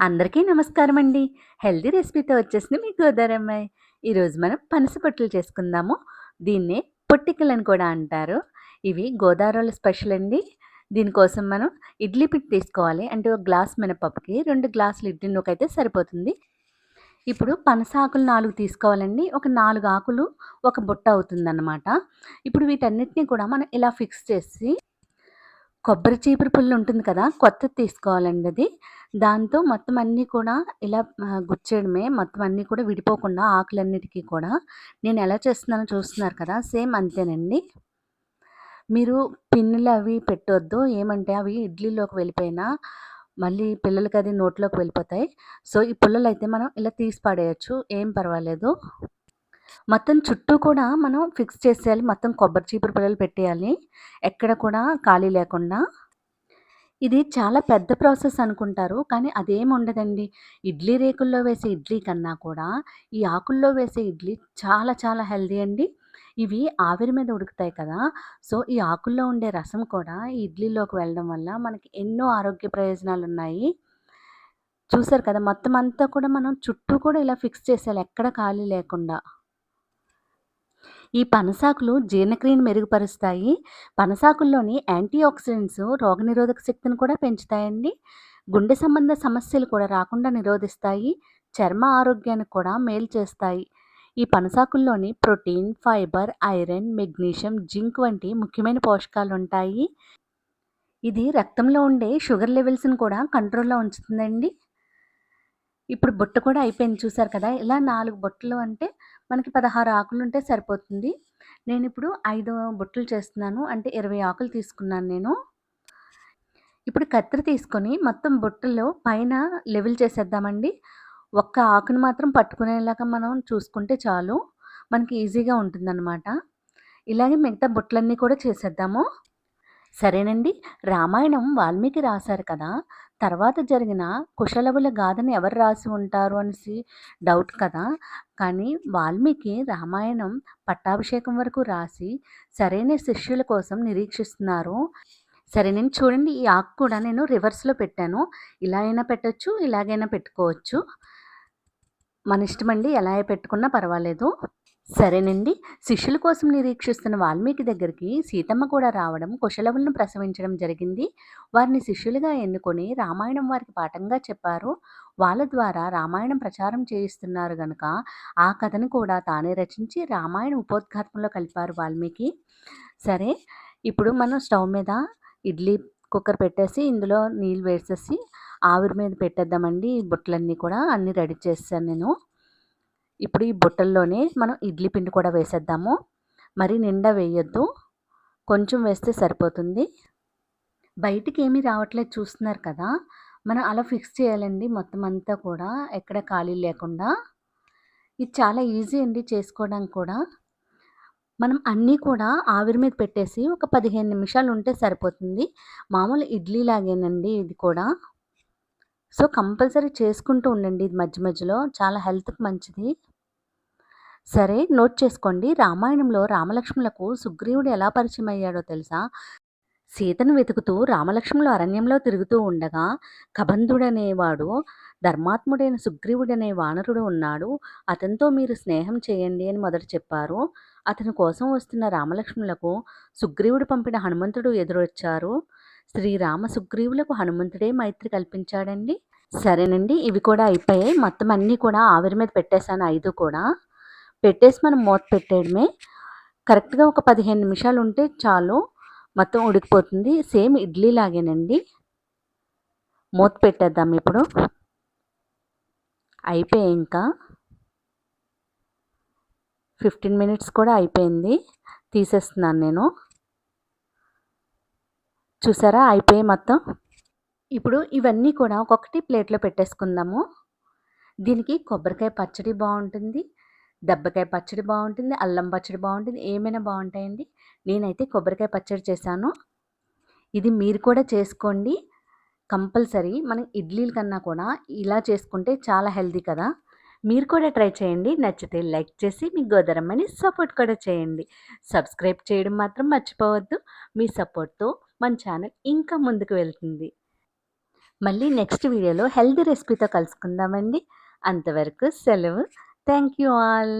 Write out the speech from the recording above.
అందరికీ నమస్కారం అండి హెల్దీ రెసిపీతో వచ్చేసింది మీ గోదారమ్మాయి. ఈరోజు మనం పనస పొట్టులు చేసుకుందాము. దీన్నే పొట్టికలు అని కూడా అంటారు. ఇవి గోదావరిలో స్పెషల్ అండి. దీనికోసం మనం ఇడ్లీ పిట్ తీసుకోవాలి. అంటే ఒక గ్లాస్ మినపప్పుకి రెండు గ్లాసులు ఇడ్లీ నూకైతే అయితే సరిపోతుంది. ఇప్పుడు పనస ఆకులు నాలుగు తీసుకోవాలండి. ఒక నాలుగు ఆకులు ఒక బుట్ట అవుతుందన్నమాట. ఇప్పుడు వీటన్నిటిని కూడా మనం ఇలా ఫిక్స్ చేసి కొబ్బరి చీపురు పుల్లు ఉంటుంది కదా కొత్తది తీసుకోవాలండి అది. దాంతో మొత్తం అన్నీ కూడా ఇలా గుచ్చేయడమే. మొత్తం అన్నీ కూడా విడిపోకుండా ఆకులన్నిటికీ కూడా. నేను ఎలా చేస్తున్నానో చూస్తున్నారు కదా సేమ్ అంతేనండి. మీరు పిన్నులు అవి పెట్టొద్దు. ఏమంటే అవి ఇడ్లీలోకి వెళ్ళిపోయినా మళ్ళీ పిల్లలకి అది నోట్లోకి వెళ్ళిపోతాయి. సో ఈ పుల్లలు అయితే మనం ఇలా తీసి పడేయచ్చు. ఏం పర్వాలేదు. మొత్తం చుట్టూ కూడా మనం ఫిక్స్ చేసేయాలి. మొత్తం కొబ్బరి చీపురు పిల్లలు పెట్టేయాలి. ఎక్కడ కూడా ఖాళీ లేకుండా. ఇది చాలా పెద్ద ప్రాసెస్ అనుకుంటారు. కానీ అదేం ఉండదండి. ఇడ్లీ రేకుల్లో వేసే ఇడ్లీ కన్నా కూడా ఈ ఆకుల్లో వేసే ఇడ్లీ చాలా చాలా హెల్దీ అండి. ఇవి ఆవిరి మీద ఉడుకుతాయి కదా. సో ఈ ఆకుల్లో ఉండే రసం కూడా ఈ ఇడ్లీలోకి వెళ్ళడం వల్ల మనకి ఎన్నో ఆరోగ్య ప్రయోజనాలు ఉన్నాయి. చూసారు కదా మొత్తం అంతా కూడా మనం చుట్టూ కూడా ఇలా ఫిక్స్ చేసేయాలి. ఎక్కడ ఖాళీ లేకుండా. ఈ పనసాకులు జీర్ణక్రియను మెరుగుపరుస్తాయి. పనసాకుల్లోని యాంటీ ఆక్సిడెంట్స్ రోగనిరోధక శక్తిని కూడా పెంచుతాయండి. గుండె సంబంధ సమస్యలు కూడా రాకుండా నిరోధిస్తాయి. చర్మ ఆరోగ్యానికి కూడా మేలు చేస్తాయి. ఈ పనసాకుల్లోని protein fibre iron magnesium zinc వంటి ముఖ్యమైన పోషకాలు ఉంటాయి. ఇది రక్తంలో ఉండే షుగర్ లెవెల్స్ని కూడా కంట్రోల్లో ఉంచుతుందండి. ఇప్పుడు బుట్ట కూడా అయిపోయింది చూసారు కదా ఇలా నాలుగు బుట్టలు అంటే మనకి పదహారు ఆకులు ఉంటే సరిపోతుంది. నేను ఇప్పుడు ఐదు బుట్టలు చేస్తున్నాను అంటే ఇరవై ఆకులు తీసుకున్నాను నేను. ఇప్పుడు కత్తిరి తీసుకొని మొత్తం బుట్టలో పైన లెవెల్ చేసేద్దామండి. ఒక్క ఆకును మాత్రం పట్టుకునేలాగా మనం చూసుకుంటే చాలు మనకి ఈజీగా ఉంటుందన్నమాట. ఇలాగే మిగతా బుట్టలన్నీ కూడా చేసేద్దాము. సరేనండి రామాయణం వాల్మీకి రాశారు కదా తర్వాత జరిగిన కుశలవుల గాథని ఎవరు రాసి ఉంటారు అనేసి డౌట్ కదా. కానీ వాల్మీకి రామాయణం పట్టాభిషేకం వరకు రాసి సరైన శిష్యుల కోసం నిరీక్షిస్తున్నారు. సరే నేను చూడండి ఈ ఆకు కూడా నేను రివర్స్లో పెట్టాను. ఇలా అయినా పెట్టచ్చు ఇలాగైనా పెట్టుకోవచ్చు. మన ఇష్టమండి ఎలా పెట్టుకున్నా పర్వాలేదు. సరేనండి. శిష్యుల కోసం నిరీక్షిస్తున్న వాల్మీకి దగ్గరికి సీతమ్మ కూడా రావడం కుశలవులను ప్రసవించడం జరిగింది. వారిని శిష్యులుగా ఎన్నుకొని రామాయణం వారికి పాఠంగా చెప్పారు. వాళ్ళ ద్వారా రామాయణం ప్రచారం చేయిస్తున్నారు గనుక ఆ కథను కూడా తానే రచించి రామాయణ ఉపోద్ఘాతంలో కలిపారు వాల్మీకి. సరే ఇప్పుడు మనం స్టవ్ మీద ఇడ్లీ కుక్కర్ పెట్టేసి ఇందులో నీళ్ళు వేసేసి ఆవిరి మీద పెట్టేద్దామండి. బుట్టలన్నీ కూడా అన్నీ రెడీ చేస్తాను నేను. ఇప్పుడు ఈ బుట్టల్లోనే మనం ఇడ్లీ పిండి కూడా వేసేద్దాము. మరి నిండా వేయొద్దు. కొంచెం వేస్తే సరిపోతుంది. బయటికి ఏమీ రావట్లేదు చూస్తున్నారు కదా. మనం అలా ఫిక్స్ చేయాలండి మొత్తం అంతా కూడా ఎక్కడ ఖాళీ లేకుండా. ఇది చాలా ఈజీ అండి చేసుకోవడానికి కూడా. మనం అన్నీ కూడా ఆవిరి మీద పెట్టేసి ఒక పదిహేను నిమిషాలు ఉంటే సరిపోతుంది. మామూలు ఇడ్లీ లాగేనండి ఇది కూడా. సో కంపల్సరీ చేసుకుంటూ ఉండండి ఇది మధ్య మధ్యలో. చాలా హెల్త్కి మంచిది. సరే నోట్ చేసుకోండి. రామాయణంలో రామలక్ష్మణులకు సుగ్రీవుడు ఎలా పరిచయం అయ్యాడో తెలుసా? సీతను వెతుకుతూ రామలక్ష్మణులు అరణ్యంలో తిరుగుతూ ఉండగా కబంధుడనేవాడు ధర్మాత్ముడైన సుగ్రీవుడనే వానరుడు ఉన్నాడు. అతనితో మీరు స్నేహం చేయండి అని మొదట చెప్పారు. అతని కోసం వస్తున్న రామలక్ష్మణులకు సుగ్రీవుడు పంపిన హనుమంతుడు ఎదురొచ్చారు. శ్రీరామ సుగ్రీవులకు హనుమంతుడే మైత్రి కల్పించాడండి. సరేనండి. ఇవి కూడా అయిపోయాయి. మొత్తం అన్నీ కూడా ఆవిరి మీద పెట్టేశాను ఐదు కూడా. పెట్టేసి మనం మూత పెట్టేయడమే. కరెక్ట్గా ఒక పదిహేను నిమిషాలు ఉంటే చాలు. మొత్తం ఉడికిపోతుంది. సేమ్ ఇడ్లీ లాగేనండి. మూత పెట్టేద్దాం ఇప్పుడు. అయిపోయాయి ఇంకా. ఫిఫ్టీన్ మినిట్స్ కూడా అయిపోయింది. తీసేస్తున్నాను నేను. చూసారా? అయిపోయి మొత్తం. ఇప్పుడు ఇవన్నీ కూడా ఒక్కొక్కటి ప్లేట్లో పెట్టేసుకుందాము. దీనికి కొబ్బరికాయ పచ్చడి బాగుంటుంది దెబ్బకాయ పచ్చడి బాగుంటుంది అల్లం పచ్చడి బాగుంటుంది ఏమైనా బాగుంటాయండి? నేనైతే కొబ్బరికాయ పచ్చడి చేశాను. ఇది మీరు కూడా చేసుకోండి. కంపల్సరీ మనం ఇడ్లీల కన్నా కూడా ఇలా చేసుకుంటే చాలా హెల్దీ కదా. మీరు కూడా ట్రై చేయండి. నచ్చితే లైక్ చేసి మీ గోదరమ్మని సపోర్ట్ కూడా చేయండి. సబ్స్క్రైబ్ చేయడం మాత్రం మర్చిపోవద్దు. మీ సపోర్ట్తో మన ఛానల్ ఇంకా ముందుకు వెళ్తుంది. మళ్ళీ నెక్స్ట్ వీడియోలో హెల్తీ రెసిపీతో కలుసుకుందామండి. అంతవరకు సెలవు. Thank you all